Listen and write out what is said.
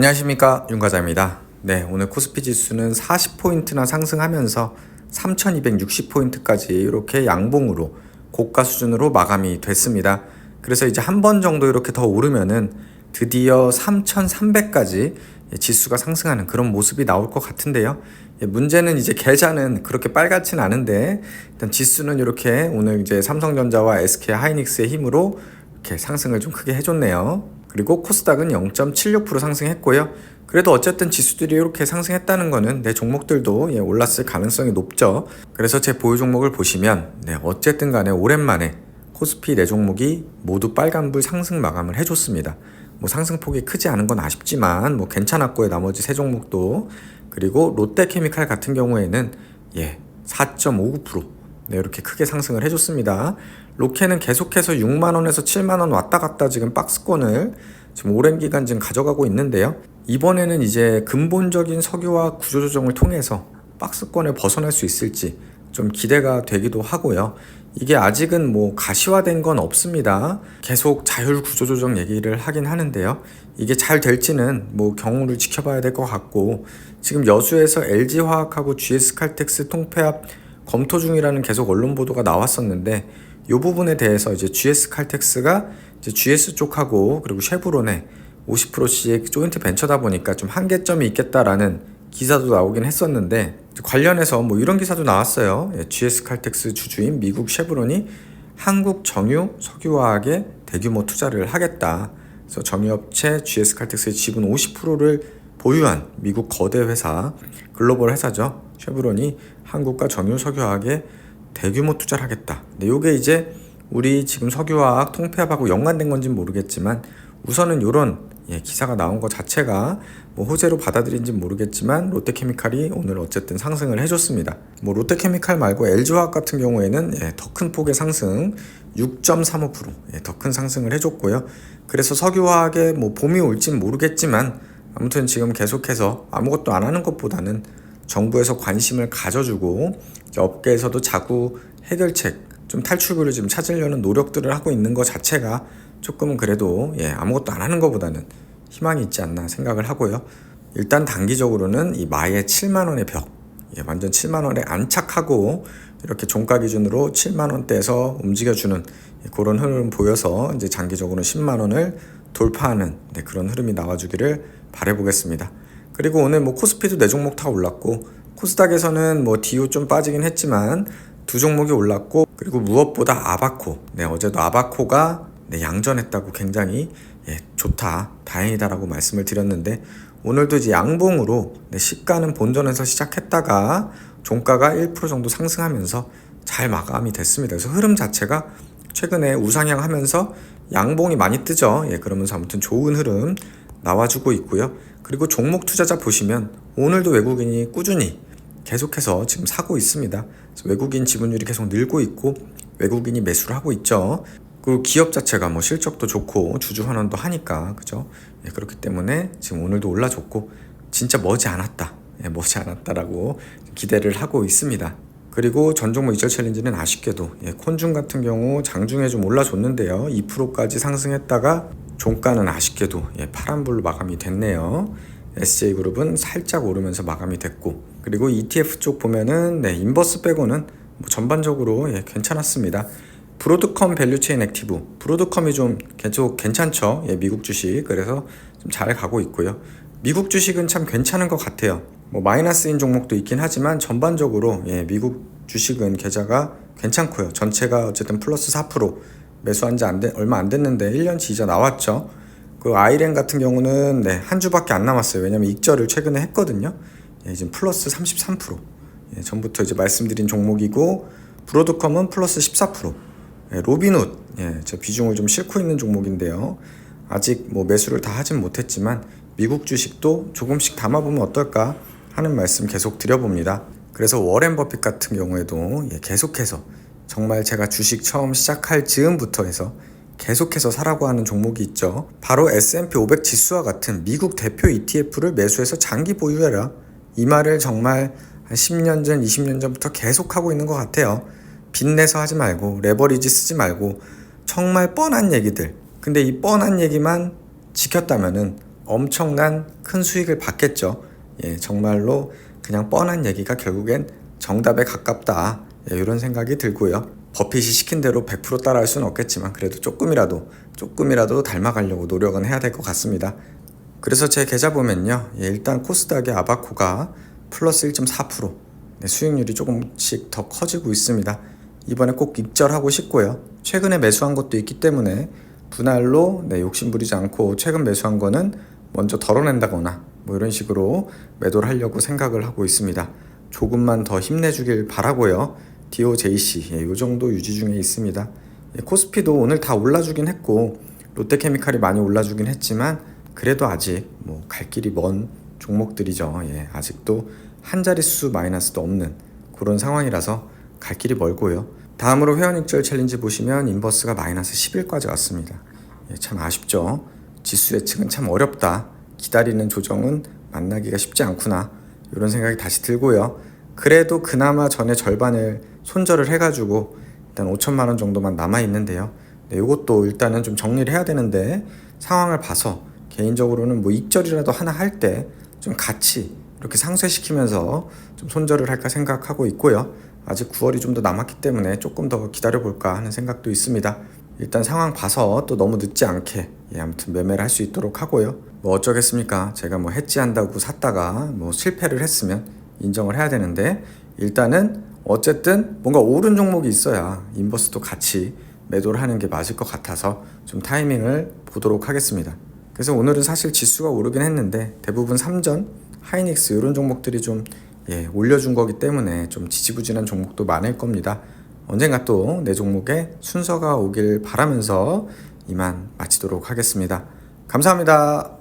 안녕하십니까 윤과자입니다. 네, 오늘 코스피 지수는 40포인트나 상승하면서 3260포인트까지 이렇게 양봉으로 고가 수준으로 마감이 됐습니다. 그래서 이제 한 번 정도 이렇게 더 오르면은 드디어 3300까지 지수가 상승하는 그런 모습이 나올 것 같은데요. 예, 문제는 이제 계좌는 그렇게 빨갛진 않은데 일단 지수는 이렇게 오늘 이제 삼성전자와 SK 하이닉스의 힘으로 이렇게 상승을 좀 크게 해줬네요. 그리고 코스닥은 0.76% 상승했고요. 그래도 어쨌든 지수들이 이렇게 상승했다는 거는 내 종목들도 예, 올랐을 가능성이 높죠. 그래서 제 보유 종목을 보시면 네, 어쨌든 간에 오랜만에 코스피 네 종목이 모두 빨간불 상승 마감을 해줬습니다. 뭐 상승폭이 크지 않은 건 아쉽지만 뭐 괜찮았고요. 나머지 세 종목도 그리고 롯데케미칼 같은 경우에는 예 4.59% 네, 이렇게 크게 상승을 해줬습니다. 로케는 계속해서 6만 원에서 7만 원 왔다 갔다 지금 박스권을 지금 오랜 기간 지금 가져가고 있는데요. 이번에는 이제 근본적인 석유화 구조조정을 통해서 박스권을 벗어날 수 있을지 좀 기대가 되기도 하고요. 이게 아직은 뭐 가시화된 건 없습니다. 계속 자율 구조조정 얘기를 하긴 하는데요. 이게 잘 될지는 뭐 경우를 지켜봐야 될 것 같고 지금 여수에서 LG화학하고 GS칼텍스 통폐합 검토 중이라는 계속 언론 보도가 나왔었는데 이 부분에 대해서 이제 GS칼텍스가 이제 GS 쪽하고 그리고 쉐브론에 50%씩 조인트 벤처다 보니까 좀 한계점이 있겠다라는 기사도 나오긴 했었는데 관련해서 뭐 이런 기사도 나왔어요. 예, GS 칼텍스 주주인 미국 쉐브론이 한국 정유 석유화학에 대규모 투자를 하겠다. 그래서 정유업체 GS 칼텍스의 지분 50%를 보유한 미국 거대 회사 글로벌 회사죠. 쉐브론이 한국과 정유 석유화학에 대규모 투자를 하겠다. 근데 이게 이제 우리 지금 석유화학 통폐합하고 연관된 건지는 모르겠지만 우선은 이런 예, 기사가 나온 것 자체가 뭐 호재로 받아들인지 모르겠지만 롯데케미칼이 오늘 어쨌든 상승을 해줬습니다. 뭐 롯데케미칼 말고 LG화학 같은 경우에는 예, 더큰 폭의 상승 6.35% 예, 더 큰 상승을 해줬고요. 그래서 석유화학에 뭐 봄이 올진 모르겠지만 아무튼 지금 계속해서 아무것도 안 하는 것보다는 정부에서 관심을 가져주고 업계에서도 자꾸 해결책 좀 탈출구를 지금 찾으려는 노력들을 하고 있는 것 자체가 조금은 그래도 예, 아무것도 안 하는 것보다는 희망이 있지 않나 생각을 하고요. 일단 단기적으로는 이 마의 7만 원의 벽, 예, 완전 7만 원에 안착하고 이렇게 종가 기준으로 7만 원대에서 움직여주는 예, 그런 흐름 보여서 이제 장기적으로 10만 원을 돌파하는 네, 그런 흐름이 나와주기를 바래보겠습니다. 그리고 오늘 뭐 코스피도 네 종목 다 올랐고 코스닥에서는 뭐 디오 좀 빠지긴 했지만 두 종목이 올랐고 그리고 무엇보다 아바코, 네 어제도 아바코가 네, 양전했다고 굉장히 예, 좋다, 다행이다라고 말씀을 드렸는데 오늘도 이제 양봉으로 네, 시가는 본전에서 시작했다가 종가가 1% 정도 상승하면서 잘 마감이 됐습니다. 그래서 흐름 자체가 최근에 우상향하면서 양봉이 많이 뜨죠. 예, 그러면서 아무튼 좋은 흐름 나와주고 있고요. 그리고 종목 투자자 보시면 오늘도 외국인이 꾸준히 계속해서 지금 사고 있습니다. 외국인 지분율이 계속 늘고 있고 외국인이 매수를 하고 있죠. 그 기업 자체가 뭐 실적도 좋고 주주 환원도 하니까 그죠? 예, 그렇기 때문에 지금 오늘도 올라줬고 진짜 머지 않았다. 예, 머지 않았다라고 기대를 하고 있습니다. 그리고 전종목 이절 챌린지는 아쉽게도 예, 콘중 같은 경우 장중에 좀 올라줬는데요. 2%까지 상승했다가 종가는 아쉽게도 예, 파란불로 마감이 됐네요. SJ그룹은 살짝 오르면서 마감이 됐고 그리고 ETF 쪽 보면은 네, 인버스 빼고는 뭐 전반적으로 예, 괜찮았습니다. 브로드컴 밸류체인 액티브. 브로드컴이 좀 계속 괜찮죠? 예, 미국 주식. 그래서 좀 잘 가고 있고요. 미국 주식은 참 괜찮은 것 같아요. 뭐 마이너스인 종목도 있긴 하지만 전반적으로 예, 미국 주식은 계좌가 괜찮고요. 전체가 어쨌든 플러스 4% 매수한 지안 얼마 안 됐는데 1년치 이자 나왔죠. 그 아이렌 같은 경우는 네, 한 주밖에 안 남았어요. 왜냐면 익절을 최근에 했거든요. 예, 지금 플러스 33% 예, 전부터 이제 말씀드린 종목이고 브로드컴은 플러스 14% 예, 로빈훗 예, 제 비중을 좀 싣고 있는 종목인데요. 아직 뭐 매수를 다 하진 못했지만 미국 주식도 조금씩 담아보면 어떨까 하는 말씀 계속 드려봅니다. 그래서 워렌 버핏 같은 경우에도 예, 계속해서 정말 제가 주식 처음 시작할 즈음부터 해서 계속해서 사라고 하는 종목이 있죠. 바로 S&P 500 지수와 같은 미국 대표 ETF를 매수해서 장기 보유해라. 이 말을 정말 한 10년 전, 20년 전부터 계속하고 있는 것 같아요. 빚내서 하지 말고 레버리지 쓰지 말고 정말 뻔한 얘기들 근데 이 뻔한 얘기만 지켰다면은 엄청난 큰 수익을 받겠죠. 예, 정말로 그냥 뻔한 얘기가 결국엔 정답에 가깝다. 예, 이런 생각이 들고요. 버핏이 시킨 대로 100% 따라할 수는 없겠지만 그래도 조금이라도 조금이라도 닮아가려고 노력은 해야 될 것 같습니다. 그래서 제 계좌 보면요. 예, 일단 코스닥의 아바코가 플러스 1.4% 네, 수익률이 조금씩 더 커지고 있습니다. 이번에 꼭 입절하고 싶고요. 최근에 매수한 것도 있기 때문에 분할로 네, 욕심 부리지 않고 최근 매수한 거는 먼저 덜어낸다거나 뭐 이런 식으로 매도를 하려고 생각을 하고 있습니다. 조금만 더 힘내주길 바라고요. DOJC 예, 요 정도 유지 중에 있습니다. 예, 코스피도 오늘 다 올라주긴 했고 롯데케미칼이 많이 올라주긴 했지만 그래도 아직 뭐 갈 길이 먼 종목들이죠. 예, 아직도 한 자릿수 마이너스도 없는 그런 상황이라서 갈 길이 멀고요. 다음으로 회원익절 챌린지 보시면 인버스가 마이너스 10일까지 왔습니다. 예, 참 아쉽죠. 지수 예측은 참 어렵다. 기다리는 조정은 만나기가 쉽지 않구나. 이런 생각이 다시 들고요. 그래도 그나마 전에 절반을 손절을 해가지고 일단 5천만 원 정도만 남아 있는데요. 네, 이것도 일단은 좀 정리를 해야 되는데 상황을 봐서 개인적으로는 뭐 입절이라도 하나 할 때 좀 같이 이렇게 상쇄시키면서 좀 손절을 할까 생각하고 있고요. 아직 9월이 좀 더 남았기 때문에 조금 더 기다려 볼까 하는 생각도 있습니다. 일단 상황 봐서 또 너무 늦지 않게 예, 아무튼 매매를 할 수 있도록 하고요. 뭐 어쩌겠습니까? 제가 뭐 해지한다고 샀다가 뭐 실패를 했으면 인정을 해야 되는데 일단은 어쨌든 뭔가 오른 종목이 있어야 인버스도 같이 매도를 하는 게 맞을 것 같아서 좀 타이밍을 보도록 하겠습니다. 그래서 오늘은 사실 지수가 오르긴 했는데 대부분 삼전, 하이닉스 이런 종목들이 좀 예, 올려준 거기 때문에 좀 지지부진한 종목도 많을 겁니다. 언젠가 또 내 종목에 순서가 오길 바라면서 이만 마치도록 하겠습니다. 감사합니다.